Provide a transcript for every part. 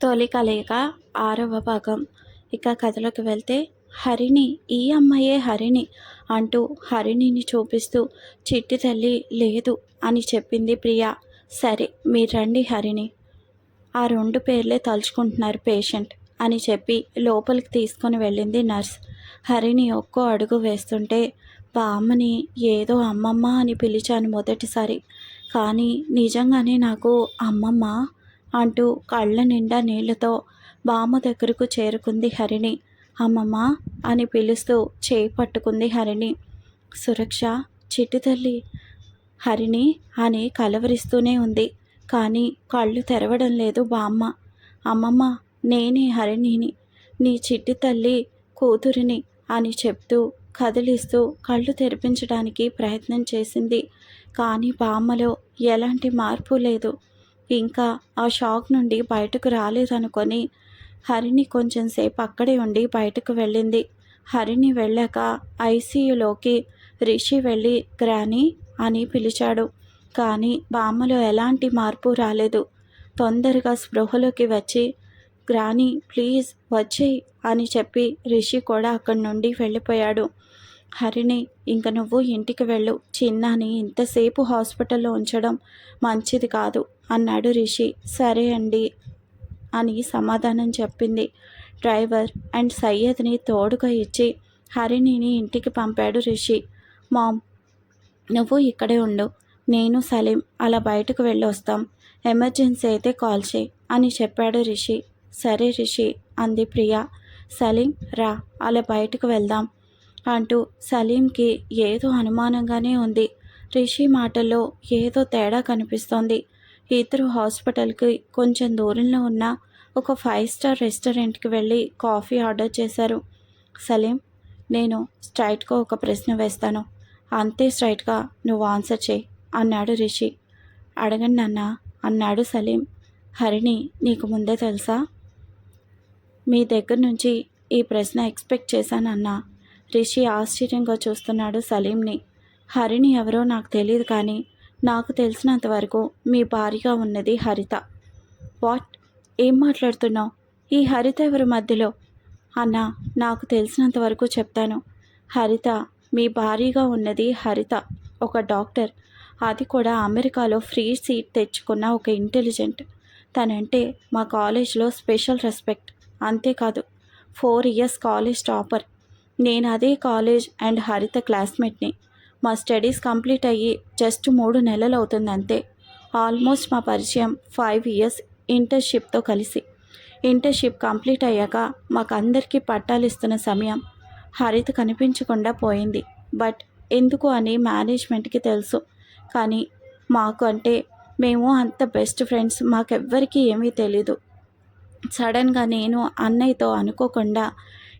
తొలి కలయిక ఆరవ భాగం. ఇక కథలోకి వెళ్తే హరిణి ఈ అమ్మాయే హరిణి అంటూ హరిణిని చూపిస్తూ చిట్టి తల్లి లేదు అని చెప్పింది ప్రియ. సరే మీరు రండి హరిణి. ఆ రెండు పేర్లే తలుచుకుంటున్నారు పేషెంట్ అని చెప్పి లోపలికి తీసుకొని వెళ్ళింది నర్స్. హరిణి ఒక్కో అడుగు వేస్తుంటే బామ్మని ఏదో అమ్మమ్మ అని పిలిచాను మొదటిసారి. కానీ నిజంగానే నాకు అమ్మమ్మ అంటూ కళ్ళ నిండా నీళ్ళతో బామ్మ దగ్గరకు చేరుకుంది హరిణి. అమ్మమ్మ! అని పిలుస్తూ చేయి పట్టుకుంది హరిణి. సురక్ష చిట్టి తల్లి! హరిణి అని కలవరిస్తూనే ఉంది. కానీ కళ్ళు తెరవడం లేదు బామ్మ. అమ్మమ్మ! నేనే హరిణిని. నీ చిట్టి తల్లి కూతురిని అని చెప్తూ కదిలిస్తూ కళ్ళు తెరిపించడానికి ప్రయత్నం చేసింది. కానీ బామ్మలో ఎలాంటి మార్పు లేదు. ఇంకా ఆ షాక్ నుండి బయటకు రాలేదనుకొని హరిణి కొంచెం సేపు అక్కడే ఉండి బయటకు వెళ్ళింది. హరిణి వెళ్ళాక ఐసీయూలోకి రిషి వెళ్ళి గ్రాని అని పిలిచాడు. కానీ బామ్మలో ఎలాంటి మార్పు రాలేదు. తొందరగా స్పృహలోకి వచ్చి గ్రాని ప్లీజ్ వచ్చేయి అని చెప్పి రిషి కూడా అక్కడి నుండి వెళ్ళిపోయాడు. హరిణి ఇంక నువ్వు ఇంటికి వెళ్ళు. చిన్నాని ఇంతసేపు హాస్పిటల్లో ఉంచడం మంచిది కాదు అన్నాడు రిషి. సరే అండి అని సమాధానం చెప్పింది. డ్రైవర్ అండ్ సయ్యద్ని తోడుగా ఇచ్చి హరిణిని ఇంటికి పంపాడు రిషి. మామ్ నువ్వు ఇక్కడే ఉండు. నేను సలీం అలా బయటకు వెళ్ళొస్తాం. ఎమర్జెన్సీ అయితే కాల్ చేయి అని చెప్పాడు రిషి. సరే రిషి అంది ప్రియా. సలీం రా అలా బయటకు వెళ్దాం. అంటూ సలీంకి ఏదో అనుమానంగానే ఉంది. రిషి మాటల్లో ఏదో తేడా కనిపిస్తోంది. ఇద్దరు హాస్పిటల్కి కొంచెం దూరంలో ఉన్న ఒక ఫైవ్ స్టార్ రెస్టారెంట్కి వెళ్ళి కాఫీ ఆర్డర్ చేశారు. సలీం నేను స్ట్రైట్గా ఒక ప్రశ్న వేస్తాను. అంతే స్ట్రైట్గా నువ్వు ఆన్సర్ చేయి అన్నాడు రిషి. అడగండి అన్న అన్నాడు సలీం. హరిణి నీకు ముందే తెలుసా? మీ దగ్గర నుంచి ఈ ప్రశ్న ఎక్స్పెక్ట్ చేశానన్నా. రిషి ఆశ్చర్యంగా చూస్తున్నాడు సలీంని. హరిని ఎవరో నాకు తెలియదు కానీ నాకు తెలిసినంత వరకు మీ భార్యగా ఉన్నది హరిత. వాట్? ఏం మాట్లాడుతున్నావు? ఈ హరిత ఎవరి మధ్యలో? అన్న నాకు తెలిసినంత వరకు చెప్తాను. హరిత మీ భారీగా ఉన్నది హరిత ఒక డాక్టర్. అది కూడా అమెరికాలో ఫ్రీ సీట్ తెచ్చుకున్న ఒక ఇంటెలిజెంట్. తనంటే మా కాలేజ్లో స్పెషల్ రెస్పెక్ట్. అంతేకాదు ఫోర్ ఇయర్స్ కాలేజ్ టాపర్. నేను అదే కాలేజ్ అండ్ హరిత క్లాస్మేట్ని. మా స్టడీస్ కంప్లీట్ అయ్యి జస్ట్ మూడు నెలలు అవుతుంది అంతే ఆల్మోస్ట్ మా పరిచయం ఫైవ్ ఇయర్స్ ఇంటర్న్షిప్తో కలిసి. ఇంటర్న్షిప్ కంప్లీట్ అయ్యాక మాకు అందరికీ పట్టాలు ఇస్తున్న సమయం హరిత కనిపించకుండా పోయింది. బట్ ఎందుకు అని మేనేజ్మెంట్కి తెలుసు. కానీ మాకు అంటే మేము అంత బెస్ట్ ఫ్రెండ్స్ మాకెవ్వరికీ ఏమీ తెలీదు. సడన్గా నేను అన్నయ్యతో అనుకోకుండా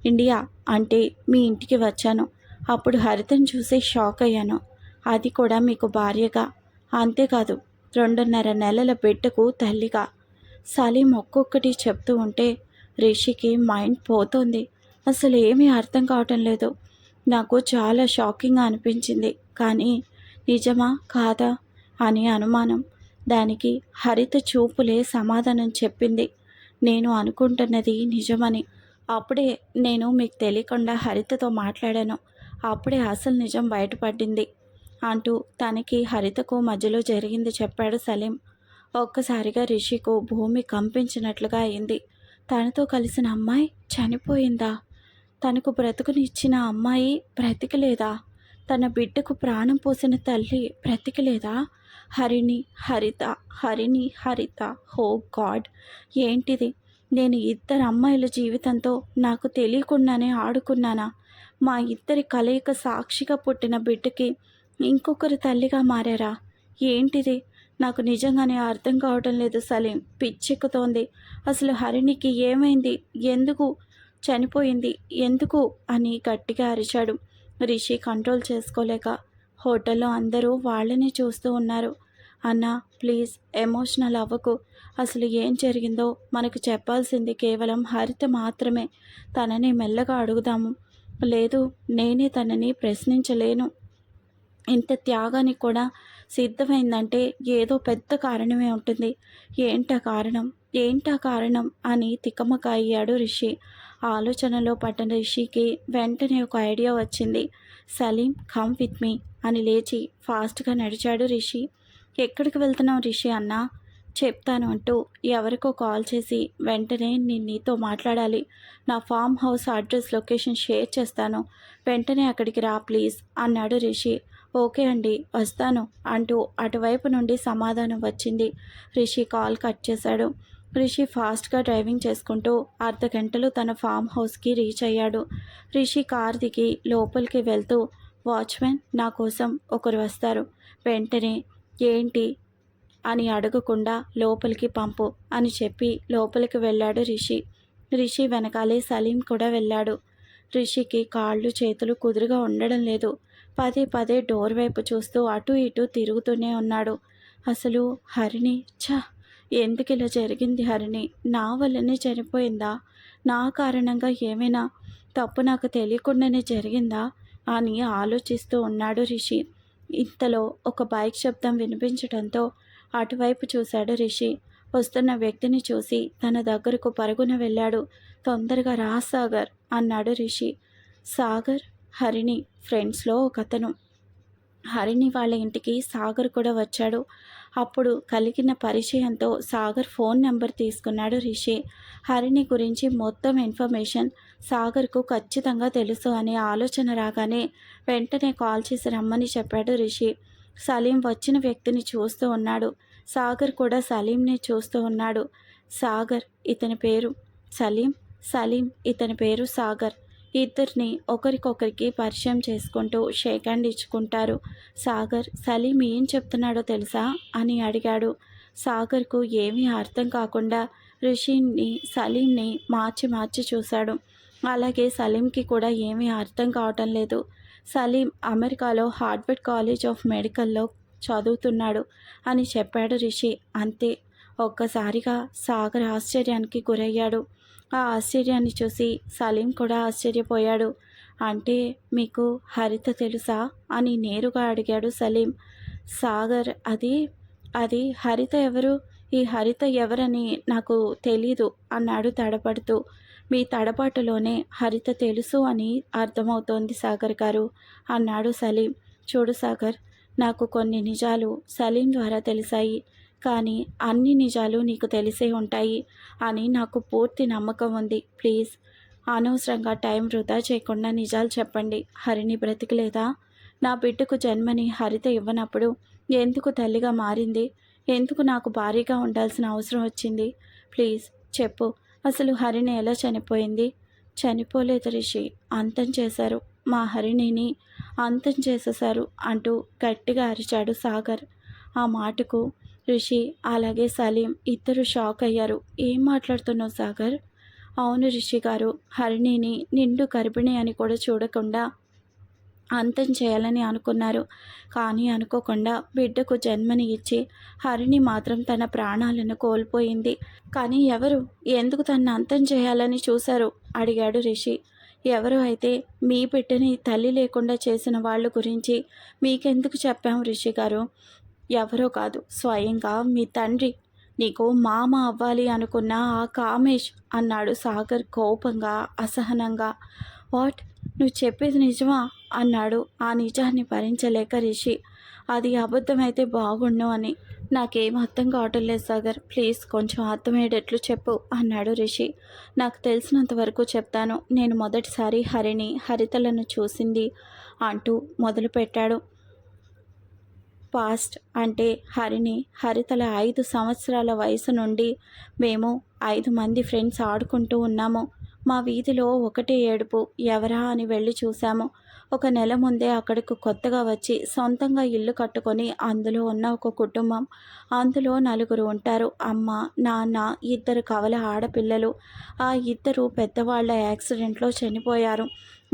ఇండియా అంటే మీ ఇంటికి వచ్చాను. అప్పుడు హరితను చూసి షాక్ అయ్యాను. అది కూడా మీకు భార్యగా? అంతేకాదు రెండున్నర నెలల బిడ్డకు తల్లిగా. సలీం ఒక్కొక్కటి చెప్తూ ఉంటే రిషికి మైండ్ పోతుంది. అసలు ఏమీ అర్థం కావటం లేదు. నాకు చాలా షాకింగ్గా అనిపించింది. కానీ నిజమా? కాదా? అని అనుమానం. దానికి హరిత చూపులే సమాధానం చెప్పింది. నేను అనుకుంటున్నది నిజమని. అప్పుడే నేను మీకు తెలియకుండా హరితతో మాట్లాడాను. అప్పుడే అసలు నిజం బయటపడింది. అంటూ తనకి హరితకు మధ్యలో జరిగింది చెప్పాడు సలీం. ఒక్కసారిగా రిషికు భూమి కంపించినట్లుగా అయింది. తనతో కలిసిన అమ్మాయి చనిపోయిందా? తనకు బ్రతుకునిచ్చిన అమ్మాయి బ్రతికలేదా? తన బిడ్డకు ప్రాణం పోసిన తల్లి బ్రతికలేదా? హరిణి హరిత హరిణి హరిత హో గాడ్ ఏంటిది? నేను ఇద్దరు అమ్మాయిల జీవితంతో నాకు తెలియకుండానే ఆడుకున్నానా? మా ఇద్దరి కలయిక సాక్షిగా పుట్టిన బిడ్డకి ఇంకొకరు తల్లిగా మారారా? ఏంటిది? నాకు నిజంగానే అర్థం కావటం లేదు సలీం. పిచ్చెక్కుతోంది. అసలు హరిణికి ఏమైంది? ఎందుకు చనిపోయింది? ఎందుకు? అని గట్టిగా అరిచాడు. రిషి కంట్రోల్ చేసుకోలేక హోటల్లో అందరూ వాళ్ళని చూస్తూ ఉన్నారు. అన్న ప్లీజ్ ఎమోషనల్ అవ్వకు. అసలు ఏం జరిగిందో మనకు చెప్పాల్సింది కేవలం హరిత మాత్రమే. తనని మెల్లగా అడుగుదాము. లేదు నేనే తనని ప్రశ్నించలేను. ఇంత త్యాగానికి కూడా సిద్ధమైందంటే ఏదో పెద్ద కారణమే ఉంటుంది. ఏంటా కారణం? ఏంటా కారణం? అని తికమక అయ్యాడు రిషి. ఆలోచనలో పట్టిన రిషికి వెంటనే ఒక ఐడియా వచ్చింది. సలీం కమ్ విత్ మీ అని లేచి ఫాస్ట్గా నడిచాడు రిషి. ఎక్కడికి వెళ్తున్నావు రిషి అన్నా? చెప్తాను అంటూ ఎవరికో కాల్ చేసి వెంటనే నేను నీతో మాట్లాడాలి. నా farm house address location share చేస్తాను. వెంటనే అక్కడికి రా ప్లీజ్ అన్నాడు రిషి. ఓకే అండి వస్తాను అంటూ అటువైపు నుండి సమాధానం వచ్చింది. రిషి కాల్ కట్ చేశాడు. రిషి ఫాస్ట్గా డ్రైవింగ్ చేసుకుంటూ అర్ధ గంటలో తన ఫామ్ హౌస్కి రీచ్ అయ్యాడు. రిషి కార్ దిగి లోపలికి వెళ్తూ వాచ్మెన్ నా కోసం ఒకరు వస్తారు. వెంటనే ఏంటి? అని అడగకుండా లోపలికి పంపు అని చెప్పి లోపలికి వెళ్ళాడు రిషి. రిషి వెనకాలే సలీం కూడా వెళ్ళాడు. రిషికి కాళ్ళు చేతులు కుదురుగా ఉండడం లేదు. పదే పదే డోర్ వైపు చూస్తూ అటు ఇటు తిరుగుతూనే ఉన్నాడు. అసలు హరిణి ఛ! ఎందుకు ఇలా జరిగింది హరిణి? నా వల్లనే చనిపోయిందా? నా కారణంగా ఏమైనా తప్పు నాకు తెలియకుండానే జరిగిందా? అని ఆలోచిస్తూ ఉన్నాడు రిషి. ఇంతలో ఒక బైక్ శబ్దం వినిపించడంతో అటువైపు చూశాడు రిషి. వస్తున్న వ్యక్తిని చూసి తన దగ్గరకు పరుగున వెళ్ళాడు. తొందరగా రా సాగర్ అన్నాడు రిషి. సాగర్? హరిణి. ఫ్రెండ్స్లో ఒక అతను హరిణి వాళ్ళ ఇంటికి సాగర్ కూడా వచ్చాడు. అప్పుడు కలిగిన పరిచయంతో సాగర్ ఫోన్ నెంబర్ తీసుకున్నాడు రిషి. హరిణి గురించి మొత్తం ఇన్ఫర్మేషన్ సాగర్కు ఖచ్చితంగా తెలుసు అనే ఆలోచన రాగానే వెంటనే కాల్ చేసి రమ్మని చెప్పాడు రిషి. సలీం వచ్చిన వ్యక్తిని చూస్తూ ఉన్నాడు. సాగర్ కూడా సలీంని చూస్తూ ఉన్నాడు. సాగర్ ఇతని పేరు సలీం సలీం ఇతని పేరు సాగర్. ఇద్దరిని ఒకరికొకరికి పరిచయం చేసుకుంటూ షేక్ హ్యాండ్ ఇచ్చుకుంటారు. సాగర్ సలీం ఏం చెప్తున్నాడో తెలుసా? అని అడిగాడు. సాగర్కు ఏమీ అర్థం కాకుండా రిషిని సలీంని మార్చి మార్చి చూశాడు. అలాగే సలీంకి కూడా ఏమీ అర్థం కావటం లేదు. సలీం అమెరికాలో హార్డ్వర్డ్ కాలేజ్ ఆఫ్ మెడికల్లో చదువుతున్నాడు అని చెప్పాడు రిషి. అంతే ఒక్కసారిగా సాగర్ ఆశ్చర్యానికి గురయ్యాడు. ఆ ఆశ్చర్యాన్ని చూసి సలీం కూడా ఆశ్చర్యపోయాడు. అంటే మీకు హరిత తెలుసా? అని నేరుగా అడిగాడు సలీం. సాగర్ అది అది హరిత ఎవరు? ఈ హరిత ఎవరని నాకు తెలీదు అన్నాడు తడపడుతూ. మీ తడబాటులోనే హరిత తెలుసు అని అర్థమవుతోంది సాగర్ గారు అన్నాడు సలీం. చూడు సాగర్ నాకు కొన్ని నిజాలు సలీం ద్వారా తెలిసాయి. కానీ అన్ని నిజాలు నీకు తెలిసే ఉంటాయి అని నాకు పూర్తి నమ్మకం ఉంది. ప్లీజ్ అనవసరంగా టైం వృధా చేయకుండా నిజాలు చెప్పండి. హరిని బ్రతికలేదా? నా బిడ్డకు జన్మని హరిత ఇవ్వనప్పుడు ఎందుకు తల్లిగా మారింది? ఎందుకు నాకు భారీగా ఉండాల్సిన అవసరం వచ్చింది? ప్లీజ్ చెప్పు. అసలు హరిణి ఎలా చనిపోయింది? చనిపోలేదు రిషి. అంతం చేశారు. మా హరిణిని అంతం చేసేశారు అంటూ గట్టిగా అరిచాడు సాగర్. ఆ మాటకు రిషి అలాగే సలీం ఇద్దరు షాక్ అయ్యారు. ఏం మాట్లాడుతున్నావు సాగర్? అవును రిషి గారు హరిణిని నిండు గర్భిణి అని కూడా చూడకుండా అంతం చేయాలని అనుకున్నారు. కానీ అనుకోకుండా బిడ్డకు జన్మని ఇచ్చి హరిణి మాత్రం తన ప్రాణాలను కోల్పోయింది. కానీ ఎవరు? ఎందుకు తను అంతం చేయాలని చూశారు? అడిగాడు రిషి. ఎవరు అయితే మీ బిడ్డని తల్లి లేకుండా చేసిన వాళ్ళ గురించి మీకెందుకు చెప్పాం రిషి గారు? ఎవరో కాదు. స్వయంగా మీ తండ్రి. నీకు మామ అవ్వాలి అనుకున్న ఆ కామేష్ అన్నాడు సాగర్ కోపంగా అసహనంగా. వాట్? నువ్వు చెప్పేది నిజమా? అన్నాడు. ఆ నిజాన్ని భరించలేక రిషి. అది అబద్ధమైతే బాగుండు అని. నాకేం అర్థం కావటం లేదు సాగర్. ప్లీజ్ కొంచెం అర్థమయ్యేటట్లు చెప్పు అన్నాడు రిషి. నాకు తెలిసినంత వరకు చెప్తాను. నేను మొదటిసారి హరిని హరితలను చూసింది అంటూ మొదలుపెట్టాడు. పాస్ట్ అంటే హరిని హరితల ఐదు సంవత్సరాల వయసు నుండి మేము ఐదు మంది ఫ్రెండ్స్ ఆడుకుంటూ ఉన్నాము. మా వీధిలో ఒకటే ఏడుపు ఎవరా అని వెళ్ళి చూశాము. ఒక నెల ముందే అక్కడికి కొత్తగా వచ్చి సొంతంగా ఇల్లు కట్టుకొని అందులో ఉన్న ఒక కుటుంబం అందులో నలుగురు ఉంటారు. అమ్మ నాన్న ఇద్దరు కవల ఆడపిల్లలు. ఆ ఇద్దరు పెద్దవాళ్ళ యాక్సిడెంట్లో చనిపోయారు.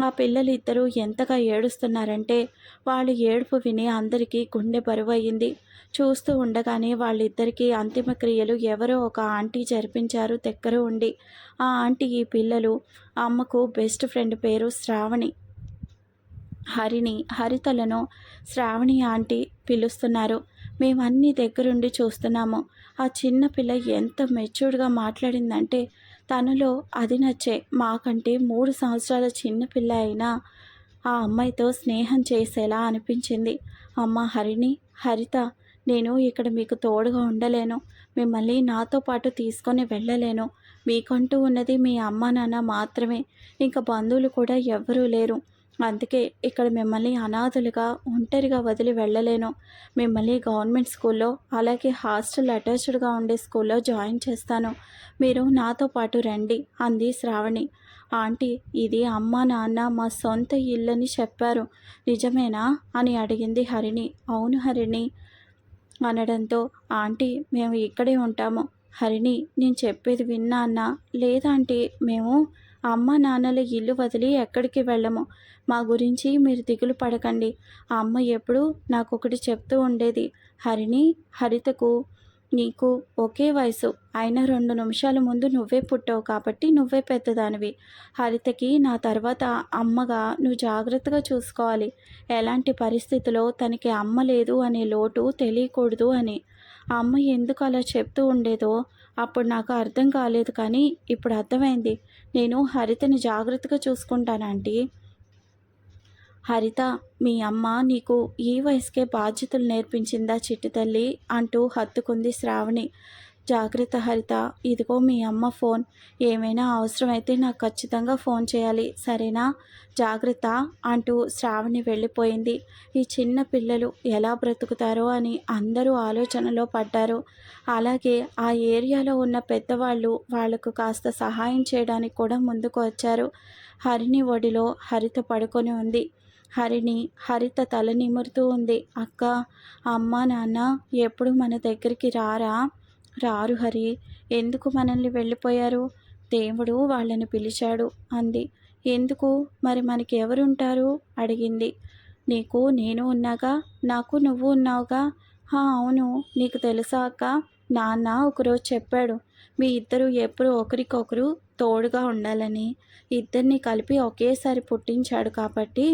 ఆ పిల్లలు ఇద్దరు ఎంతగా ఏడుస్తున్నారంటే వాళ్ళు ఏడుపు విని అందరికీ గుండె బరువయ్యింది చూస్తూ ఉండగానే వాళ్ళిద్దరికీ అంతిమక్రియలు ఎవరో ఒక ఆంటీ జరిపించారు దగ్గర ఉండి. ఆ ఆంటీ ఈ పిల్లలు అమ్మకు బెస్ట్ ఫ్రెండ్ పేరు శ్రావణి. హరిని హరితలను శ్రావణి ఆంటీ పిలుస్తున్నారు. మేము దగ్గరుండి చూస్తున్నాము. ఆ చిన్న పిల్ల ఎంత మెచ్యూర్డ్గా మాట్లాడిందంటే తనలో అది నచ్చే మాకంటే మూడు సంవత్సరాల చిన్న పిల్ల అయినా ఆ అమ్మాయితో స్నేహం చేసేలా అనిపించింది. అమ్మ హరిణి హరిత నేను ఇక్కడ మీకు తోడుగా ఉండలేను. మిమ్మల్ని నాతో పాటు తీసుకొని వెళ్ళలేను. మీకంటూ ఉన్నది మీ అమ్మ నాన్న మాత్రమే. ఇంకా బంధువులు కూడా ఎవ్వరూ లేరు. అందుకే ఇక్కడ మిమ్మల్ని అనాథులుగా ఒంటరిగా వదిలి వెళ్ళలేను. మిమ్మల్ని గవర్నమెంట్ స్కూల్లో అలాగే హాస్టల్ అటాచ్డ్గా ఉండే స్కూల్లో జాయిన్ చేస్తాను. మీరు నాతో పాటు రండి అంది శ్రావణి. ఆంటీ ఇది అమ్మ నాన్న మా సొంత ఇల్లని చెప్పారు. నిజమేనా? అని అడిగింది హరిణి. అవును హరిణి అనడంతో ఆంటీ మేము ఇక్కడే ఉంటాము. హరిణి నేను చెప్పేది విన్నా అన్నా లేదంటే మేము అమ్మ నాన్నల ఇల్లు వదిలి ఎక్కడికి వెళ్ళము. మా గురించి మీరు దిగులు పడకండి. ఆ అమ్మ ఎప్పుడు నాకు ఒకటి చెప్తూ ఉండేది. హరిణి హరితకు నీకు ఒకే వయసు. అయిన రెండు నిమిషాల ముందు నువ్వే పుట్టావు కాబట్టి నువ్వే పెద్దదానివి. హరితకి నా తర్వాత అమ్మగా నువ్వు జాగ్రత్తగా చూసుకోవాలి. ఎలాంటి పరిస్థితిలో తనకి అమ్మ లేదు అనే లోటు తెలియకూడదు అని. అమ్మ ఎందుకు అలా చెప్తూ ఉండేదో అప్పుడు నాకు అర్థం కాలేదు కానీ ఇప్పుడు అర్థమైంది. నేను హరితని జాగ్రత్తగా చూసుకుంటానంటీ హరిత మీ అమ్మ నీకు ఈ వయసుకే బాధ్యతలు నేర్పించిందా చిట్టి తల్లి? అంటూ హత్తుకుంది శ్రావణి. జాగ్రత్త హరిత. ఇదిగో మీ అమ్మ ఫోన్. ఏమైనా అవసరమైతే నాకు ఖచ్చితంగా ఫోన్ చేయాలి. సరేనా? జాగ్రత్త అంటూ శ్రావణి వెళ్ళిపోయింది. ఈ చిన్న పిల్లలు ఎలా బ్రతుకుతారో అని అందరూ ఆలోచనలో పడ్డారు. అలాగే ఆ ఏరియాలో ఉన్న పెద్దవాళ్ళు వాళ్ళకు కాస్త సహాయం చేయడానికి కూడా ముందుకు వచ్చారు. హరిని ఒడిలో హరిత పడుకొని ఉంది. హరిని హరిత తల నిమురుతూ ఉంది. అక్క అమ్మ నాన్న ఎప్పుడు మన దగ్గరికి రారా? రారు హరి ఎందుకు మనల్ని వెళ్ళిపోయారు? దేవుడు వాళ్ళని పిలిచాడు అంది. ఎందుకు? మరి మనకి ఎవరుంటారు అడిగింది. నీకు నేను ఉన్నాగా? నాకు నువ్వు ఉన్నావుగా? హా అవును నీకు తెలుసాక నాన్న ఒకరోజు చెప్పాడు మీ ఇద్దరు ఎప్పుడు ఒకరికొకరు తోడుగా ఉండాలని. ఇద్దరిని కలిపి ఒకేసారి పుట్టించాడు కాబట్టి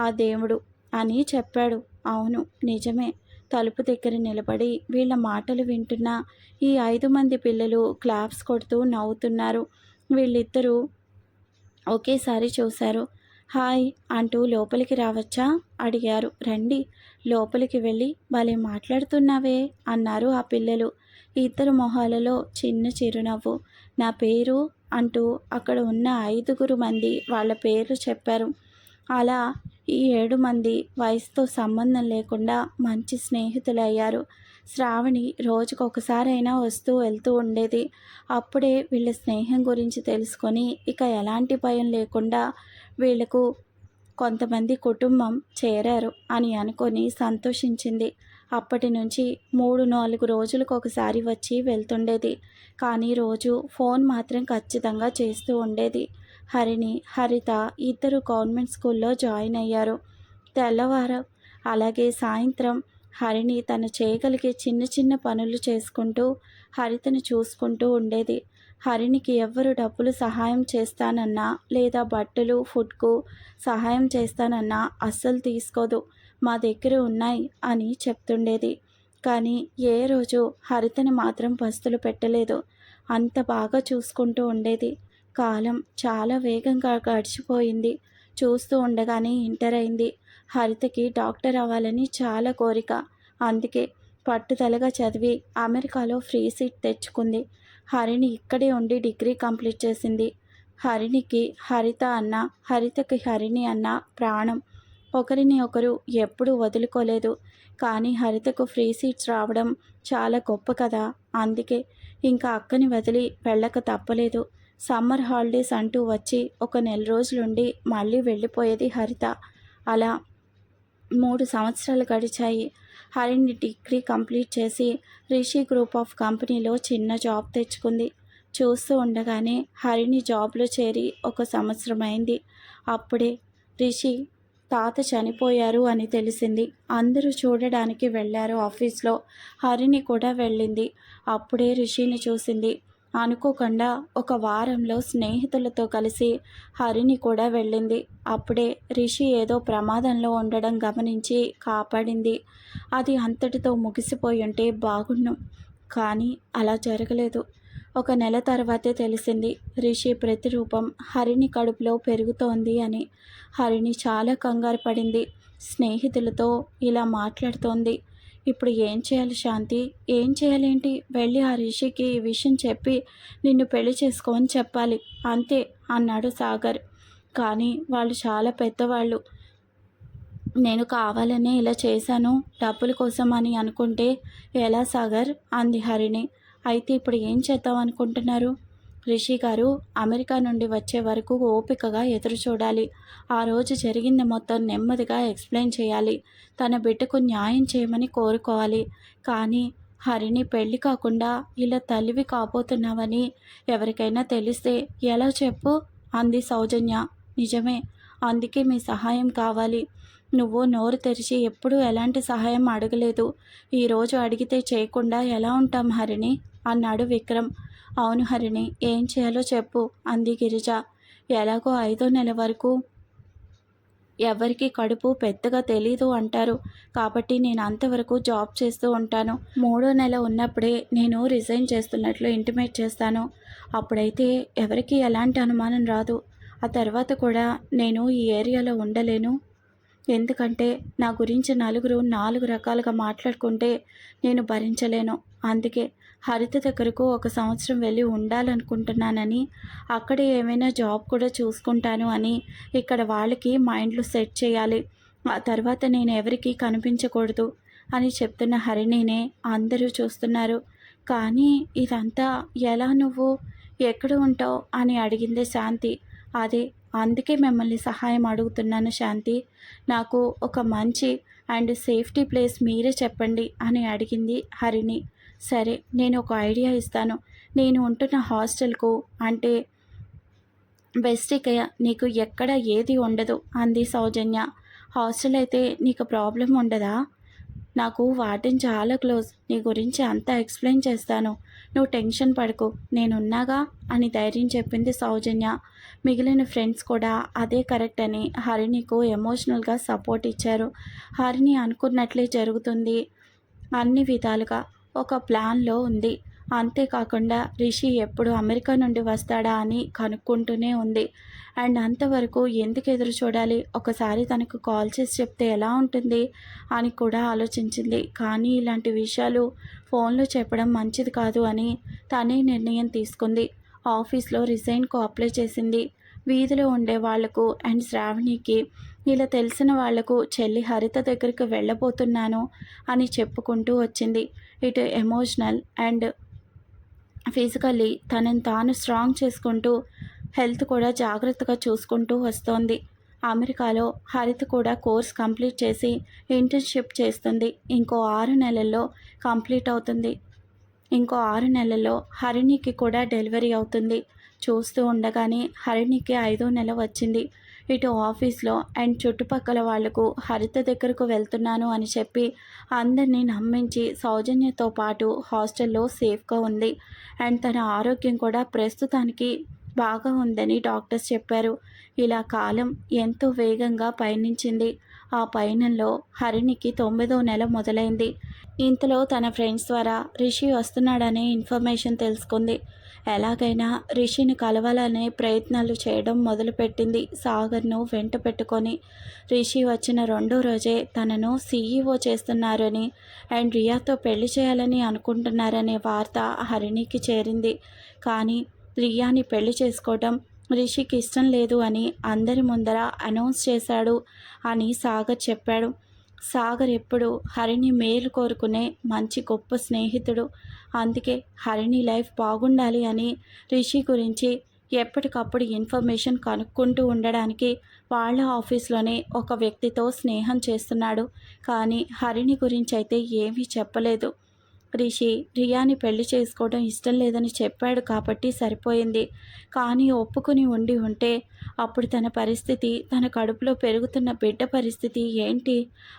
ఆ దేవుడు అని చెప్పాడు. అవును నిజమే. తలుపు దగ్గర నిలబడి వీళ్ళ మాటలు వింటున్న ఈ ఐదు మంది పిల్లలు క్లాప్స్ కొడుతూ నవ్వుతున్నారు. వీళ్ళిద్దరూ ఒకేసారి చూశారు. హాయ్ అంటూ లోపలికి రావచ్చా? అడిగారు. రండి లోపలికి వెళ్ళి భలే మాట్లాడుతున్నావే అన్నారు ఆ పిల్లలు. ఇద్దరు మొహాలలో చిన్న చిరునవ్వు. నా పేరు అంటూ అక్కడ ఉన్న ఐదుగురు మంది వాళ్ళ పేర్లు చెప్పారు. అలా ఈ ఏడు మంది వయసుతో సంబంధం లేకుండా మంచి స్నేహితులయ్యారు. శ్రావణి రోజుకొకసారైనా వస్తూ వెళ్తూ ఉండేది. అప్పుడే వీళ్ళ స్నేహం గురించి తెలుసుకొని ఇక ఎలాంటి భయం లేకుండా వీళ్ళకు కొంతమంది కుటుంబం చేరారు అని అనుకొని సంతోషించింది. అప్పటి నుంచి మూడు నాలుగు రోజులకు ఒకసారి వచ్చి వెళ్తుండేది. కానీ రోజు ఫోన్ మాత్రం ఖచ్చితంగా చేస్తూ ఉండేది. హరిని హరిత ఇద్దరు గవర్నమెంట్ స్కూల్లో జాయిన్ అయ్యారు. తెల్లవారం అలాగే సాయంత్రం హరిని తను చేయగలిగే చిన్న చిన్న పనులు చేసుకుంటూ హరితను చూసుకుంటూ ఉండేది. హరినికి ఎవ్వరు డబ్బులు సహాయం చేస్తానన్నా లేదా బట్టలు ఫుడ్కు సహాయం చేస్తానన్నా అస్సలు తీసుకోదు. మా దగ్గర ఉన్నాయి అని చెప్తుండేది. కానీ ఏ రోజు హరితని మాత్రం పస్తులు పెట్టలేదు. అంత బాగా చూసుకుంటూ ఉండేది. కాలం చాలా వేగంగా గడిచిపోయింది. చూస్తూ ఉండగానే ఇంటర్ అయింది. హరితకి డాక్టర్ అవ్వాలని చాలా కోరిక. అందుకే పట్టుదలగా చదివి అమెరికాలో ఫ్రీ సీట్ తెచ్చుకుంది. హరిని ఇక్కడే ఉండి డిగ్రీ కంప్లీట్ చేసింది. హరినికి హరిత అన్న హరితకి హరిణి అన్న ప్రాణం. ఒకరిని ఒకరు ఎప్పుడూ వదులుకోలేదు. కానీ హరితకు ఫ్రీ సీట్స్ రావడం చాలా గొప్ప కదా. అందుకే ఇంకా అక్కని వదిలి వెళ్ళక తప్పలేదు. సమ్మర్ హాలిడేస్ అంటూ వచ్చి ఒక నెల రోజులుండి మళ్ళీ వెళ్ళిపోయేది హరిత. అలా మూడు సంవత్సరాలు గడిచాయి. హరిని డిగ్రీ కంప్లీట్ చేసి రిషి గ్రూప్ ఆఫ్ కంపెనీలో చిన్న జాబ్ తెచ్చుకుంది. చూస్తూ ఉండగానే హరిని జాబ్లో చేరి ఒక సంవత్సరం అయింది అప్పుడే రిషి తాత చనిపోయారు అని తెలిసింది. అందరూ చూడడానికి వెళ్ళారు ఆఫీస్లో. హరిని కూడా వెళ్ళింది. అప్పుడే రిషిని చూసింది. అనుకోకుండా ఒక వారంలో స్నేహితులతో కలిసి హరిని కూడా వెళ్ళింది. అప్పుడే రిషి ఏదో ప్రమాదంలో ఉండడం గమనించి కాపాడింది. అది అంతటితో ముగిసిపోయి ఉంటే బాగుండు కానీ అలా జరగలేదు. ఒక నెల తర్వాతే తెలిసింది. రిషి ప్రతిరూపం హరిని కడుపులో పెరుగుతోంది అని. హరిని చాలా కంగారు పడింది. స్నేహితులతో ఇలా మాట్లాడుతోంది. ఇప్పుడు ఏం చేయాలి శాంతి? ఏం చేయాలేంటి? వెళ్ళి ఆ రిషికి ఈ విషయం చెప్పి నిన్ను పెళ్ళి చేసుకోని చెప్పాలి. అంతే అన్నాడు సాగర్. కానీ వాళ్ళు చాలా పెద్దవాళ్ళు. నేను కావాలనే ఇలా చేశాను. డబ్బుల కోసం అని అనుకుంటే ఎలా సాగర్? అంది హరిణి. అయితే ఇప్పుడు ఏం చేద్దాం అనుకుంటున్నారు? రిషి గారు అమెరికా నుండి వచ్చే వరకు ఓపికగా ఎదురు చూడాలి. ఆ రోజు జరిగింది మొత్తం నెమ్మదిగా ఎక్స్ప్లెయిన్ చేయాలి. తన బిడ్డకు న్యాయం చేయమని కోరుకోవాలి. కానీ హరిని పెళ్ళి కాకుండా ఇలా తల్లివి కాబోతున్నావని ఎవరికైనా తెలిస్తే ఎలా చెప్పు? అంది సౌజన్య. నిజమే అందుకే మీ సహాయం కావాలి. నువ్వు నోరు తెరిచి ఎప్పుడూ ఎలాంటి సహాయం అడగలేదు. ఈరోజు అడిగితే చేయకుండా ఎలా ఉంటాం హరిని? అన్నాడు విక్రమ్. అవును హరిణి ఏం చేయాలో చెప్పు అంది గిరిజ. ఎలాగో ఐదో నెల వరకు ఎవరికి కడుపు పెద్దగా తెలీదు అంటారు. కాబట్టి నేను అంతవరకు జాబ్ చేస్తూ ఉంటాను. మూడో నెల ఉన్నప్పుడే నేను రిజైన్ చేస్తున్నట్లు ఇంటిమేట్ చేస్తాను. అప్పుడైతే ఎవరికి ఎలాంటి అనుమానం రాదు. ఆ తర్వాత కూడా నేను ఈ ఏరియాలో ఉండలేను. ఎందుకంటే నా గురించి నలుగురు నాలుగు రకాలుగా మాట్లాడుకుంటే నేను భరించలేను. అందుకే హరిత దగ్గరకు ఒక సంవత్సరం వెళ్ళి ఉండాలనుకుంటున్నానని అక్కడే ఏమైనా జాబ్ కూడా చూసుకుంటాను అని ఇక్కడ వాళ్ళకి మైండ్లో సెట్ చేయాలి. ఆ తర్వాత నేను ఎవరికీ కనిపించకూడదు అని చెప్తున్న హరిణినే అందరూ చూస్తున్నారు. కానీ ఇదంతా ఎలా నువ్వు? ఎక్కడ ఉంటావు? అని అడిగింది శాంతి. అదే అందుకే మిమ్మల్ని సహాయం అడుగుతున్నాను శాంతి. నాకు ఒక మంచి అండ్ సేఫ్టీ ప్లేస్ మీరే చెప్పండి అని అడిగింది హరిణి. సరే నేను ఒక ఐడియా ఇస్తాను. నేను ఉంటున్న హాస్టల్కు అంటే బెస్టికయ్య నీకు ఎక్కడ ఏది ఉండదు అంది సౌజన్య. హాస్టల్ అయితే నీకు ప్రాబ్లం ఉండదా? నాకు వాటిని చాలా క్లోజ్. నీ గురించి అంతా ఎక్స్ప్లెయిన్ చేస్తాను. నువ్వు టెన్షన్ పడకు. నేనున్నాగా? అని ధైర్యం చెప్పింది సౌజన్య. మిగిలిన ఫ్రెండ్స్ కూడా అదే కరెక్ట్ అని హరిణికు ఎమోషనల్గా సపోర్ట్ ఇచ్చారు. హరిణి అనుకున్నట్లే జరుగుతుంది. అన్ని విధాలుగా. ఒక ప్లాన్లో ఉంది. అంతేకాకుండా రిషి ఎప్పుడు అమెరికా నుండి వస్తాడా అని కనుక్కుంటూనే ఉంది. అండ్ అంతవరకు ఎందుకు ఎదురు చూడాలి? ఒకసారి తనకు కాల్ చేసి చెప్తే ఎలా ఉంటుంది? అని కూడా ఆలోచించింది. కానీ ఇలాంటి విషయాలు ఫోన్లో చెప్పడం మంచిది కాదు అని తనే నిర్ణయం తీసుకుంది. ఆఫీస్లో రిజైన్కు అప్లై చేసింది. వీధిలో ఉండే వాళ్ళకు అండ్ శ్రావణికి ఇలా తెలిసిన వాళ్ళకు చెల్లి హరిత దగ్గరికి వెళ్ళబోతున్నాను అని చెప్పుకుంటూ వచ్చింది. ఇటు ఎమోషనల్ అండ్ ఫిజికల్లీ తనని తాను స్ట్రాంగ్ చేసుకుంటూ హెల్త్ కూడా జాగ్రత్తగా చూసుకుంటూ వస్తోంది. అమెరికాలో హరిత్ కూడా కోర్స్ కంప్లీట్ చేసి ఇంటర్న్షిప్ చేస్తుంది. ఇంకో ఆరు నెలల్లో కంప్లీట్ అవుతుంది. ఇంకో ఆరు నెలల్లో హరిణికి కూడా డెలివరీ అవుతుంది. చూస్తూ ఉండగానే హరిణికి ఐదో నెల వచ్చింది. ఇటు ఆఫీస్లో అండ్ చుట్టుపక్కల వాళ్ళకు హరిత దగ్గరకు వెళ్తున్నాను అని చెప్పి అందరినీ నమ్మించి సౌజన్యతో పాటు హాస్టల్లో సేఫ్గా ఉంది. అండ్ తన ఆరోగ్యం కూడా ప్రస్తుతానికి బాగా ఉందని డాక్టర్స్ చెప్పారు. ఇలా కాలం ఎంతో వేగంగా పయనించింది. ఆ పయనంలో హరిణికి తొమ్మిదో నెల మొదలైంది. ఇంతలో తన ఫ్రెండ్స్ ద్వారా రిషి వస్తున్నాడనే ఇన్ఫర్మేషన్ తెలుసుకుంది. ఎలాగైనా రిషిని కలవాలనే ప్రయత్నాలు చేయడం మొదలుపెట్టింది సాగర్ను వెంట పెట్టుకొని. రిషి వచ్చిన రెండో రోజే తనను సీఈఓ చేస్తున్నారని అండ్ రియాతో పెళ్ళి చేయాలని అనుకుంటున్నారనే వార్త హరిణికి చేరింది. కానీ రియాని పెళ్ళి చేసుకోవడం రిషికి ఇష్టం లేదు అని అందరి ముందర అనౌన్స్ చేశాడు అని సాగర్ చెప్పాడు. సాగర్ ఎప్పుడు హరిణి మేలు కోరుకునే మంచి గొప్ప స్నేహితుడు. అందుకే హరిణి లైఫ్ బాగుండాలి అని రిషి గురించి ఎప్పటికప్పుడు ఇన్ఫర్మేషన్ కనుక్కుంటూ ఉండడానికి వాళ్ళ ఆఫీస్లోనే ఒక వ్యక్తితో స్నేహం చేస్తున్నాడు. కానీ హరిణి గురించి అయితే ఏమీ చెప్పలేదు. రిషి రియాని పెళ్ళి చేసుకోవడం ఇష్టం లేదని చెప్పాడు కాబట్టి సరిపోయింది. కానీ ఒప్పుకుని ఉండి ఉంటే అప్పుడు తన పరిస్థితి తన కడుపులో పెరుగుతున్న బిడ్డ పరిస్థితి ఏంటి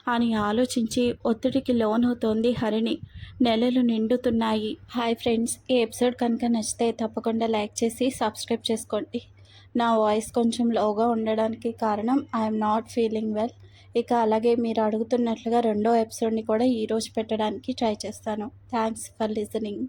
అని ఆలోచించి ఒత్తిడికి లోనవుతోంది హరిణి. నెలలు నిండుతున్నాయి. హాయ్ ఫ్రెండ్స్ ఈ ఎపిసోడ్ కనుక నచ్చితే తప్పకుండా లైక్ చేసి సబ్స్క్రైబ్ చేసుకోండి. నా వాయిస్ కొంచెం లోగా ఉండడానికి కారణం ఐఎమ్ నాట్ ఫీలింగ్ వెల్. ఇక అలాగే మీరు అడుగుతున్నట్లుగా రెండో ఎపిసోడ్ని కూడా ఈరోజు పెట్టడానికి ట్రై చేస్తాను. Thanks for listening